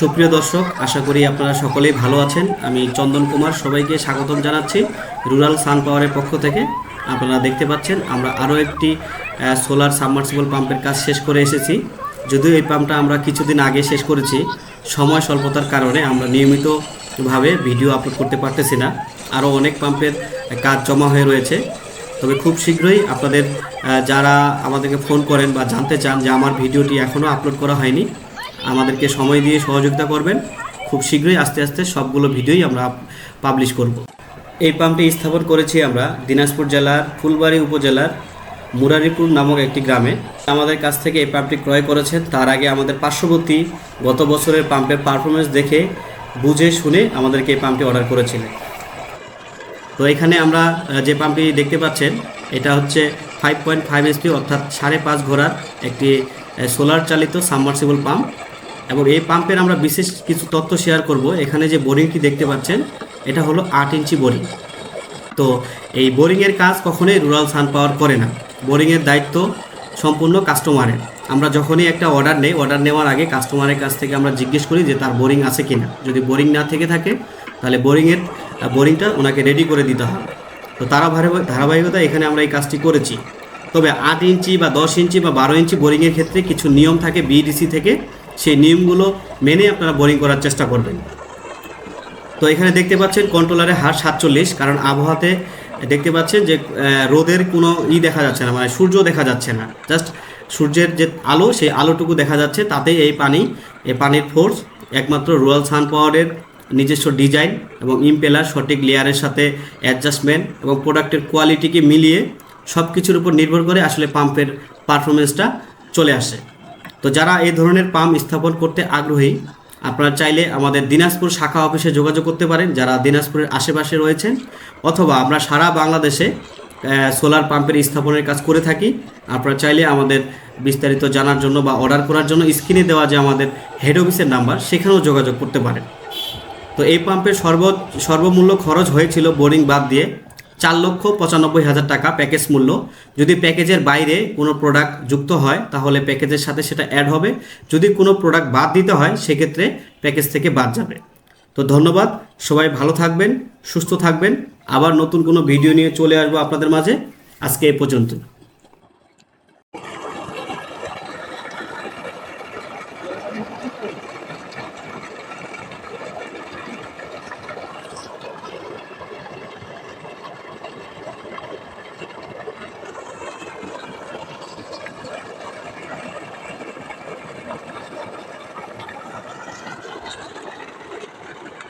সুপ্রিয় দর্শক, আশা করি আপনারা সকলেই ভালো আছেন। আমি চন্দন কুমার, সবাইকে স্বাগতম জানাচ্ছি রুরাল সান পাওয়ারের পক্ষ থেকে। আপনারা দেখতে পাচ্ছেন, আমরা আরও একটি সোলার সাবমার্সিবল পাম্পের কাজ শেষ করে এসেছি। যদিও এই পাম্পটা আমরা কিছুদিন আগে শেষ করেছি, সময় স্বল্পতার কারণে আমরা নিয়মিতভাবে ভিডিও আপলোড করতে পারতেছি না। আরও অনেক পাম্পের কাজ জমা হয়ে রয়েছে। তবে খুব শীঘ্রই আপনাদের যারা আমাদেরকে ফোন করেন বা জানতে চান যে আমার ভিডিওটি এখনও আপলোড করা হয়নি আমাদেরকে সময় দিয়ে সহযোগিতা করবেন। খুব শীঘ্রই আস্তে আস্তে সবগুলো ভিডিওই আমরা পাবলিশ করব। এই পাম্পটি স্থাপন করেছি আমরা দিনাজপুর জেলার ফুলবাড়ি উপজেলার মুরারিপুর নামক একটি গ্রামে। আমাদের কাছ থেকে এই পাম্পটি ক্রয় করেছেন। তার আগে আমাদের পার্শ্ববর্তী গত বছরের পাম্পের পারফরমেন্স দেখে, বুঝে শুনে আমাদেরকে এই পাম্পটি অর্ডার করেছিলেন। তো এখানে আমরা যে পাম্পটি দেখতে পাচ্ছেন, এটা হচ্ছে ফাইভ পয়েন্ট ফাইভ এসপি অর্থাৎ সাড়ে পাঁচ ঘোড়ার একটি সোলার চালিত সাবমার্সিবল পাম্প এবং এই পাম্পের আমরা বিশেষ কিছু তথ্য শেয়ার করব। এখানে যে বোরিংটি দেখতে পাচ্ছেন, এটা হলো আট ইঞ্চি বোরিং তো এই বোরিংয়ের কাজ কখনোই রুরাল সান পাওয়ার করে না। বোরিংয়ের দায়িত্ব সম্পূর্ণ কাস্টমারের আমরা যখনই একটা অর্ডার নেই অর্ডার নেওয়ার আগে কাস্টমারের কাছ থেকে আমরা জিজ্ঞেস করি যে তার বোরিং আছে কি না যদি বোরিং না থেকে থাকে, তাহলে বোরিংয়ের বোরিংটা ওনাকে রেডি করে দিতে হবে। তো তারা ধারাবাহিক- ধারাবাহিকতা এখানে আমরা এই কাজটি করেছি। তবে আট ইঞ্চি বা দশ ইঞ্চি বা বারো ইঞ্চি বোরিংয়ের ক্ষেত্রে কিছু নিয়ম থাকে বিডিসি থেকে। সেই নিয়মগুলো মেনে আপনারা বোরিং করার চেষ্টা করবেন। তো এখানে দেখতে পাচ্ছেন কন্ট্রোলারের হার সাতচল্লিশ, কারণ আবহাওয়াতে দেখতে পাচ্ছেন যে রোদের কোনো ই দেখা যাচ্ছে না মানে সূর্য দেখা যাচ্ছে না। জাস্ট সূর্যের যে আলো, সেই আলোটুকু দেখা যাচ্ছে, তাতেই এই পানি, এই পানির ফোর্স একমাত্র রুরাল সান পাওয়ারের নিজস্ব ডিজাইন এবং ইমপেলার সঠিক লেয়ারের সাথে অ্যাডজাস্টমেন্ট এবং প্রোডাক্টের কোয়ালিটিকে মিলিয়ে সব কিছুর উপর নির্ভর করে আসলে পাম্পের পারফরমেন্সটা চলে আসে। তো যারা এই ধরনের পাম্প স্থাপন করতে আগ্রহী, আপনারা চাইলে আমাদের দিনাজপুর শাখা অফিসে যোগাযোগ করতে পারেন, যারা দিনাজপুরের আশেপাশে রয়েছেন, অথবা আমরা সারা বাংলাদেশে সোলার পাম্পের স্থাপনের কাজ করে থাকি। আপনারা চাইলে আমাদের বিস্তারিত জানার জন্য বা অর্ডার করার জন্য স্ক্রিনে দেওয়া যে আমাদের হেড অফিসের নাম্বার, সেখানেও যোগাযোগ করতে পারেন। তো এই পাম্পের সর্ব, সর্বমূল্য খরচ হয়েছিল বোরিং বাদ দিয়ে চার লক্ষ পঁচানব্বই হাজার টাকা প্যাকেজ মূল্য। যদি প্যাকেজের বাইরে কোনো প্রোডাক্ট যুক্ত হয়, তাহলে প্যাকেজের সাথে সেটা অ্যাড হবে। যদি কোনো প্রোডাক্ট বাদ দিতে হয়, সেক্ষেত্রে প্যাকেজ থেকে বাদ যাবে। তো ধন্যবাদ, সবাই ভালো থাকবেন, সুস্থ থাকবেন। আবার নতুন কোনো ভিডিও নিয়ে চলে আসব আপনাদের মাঝে। আজকে এ পর্যন্ত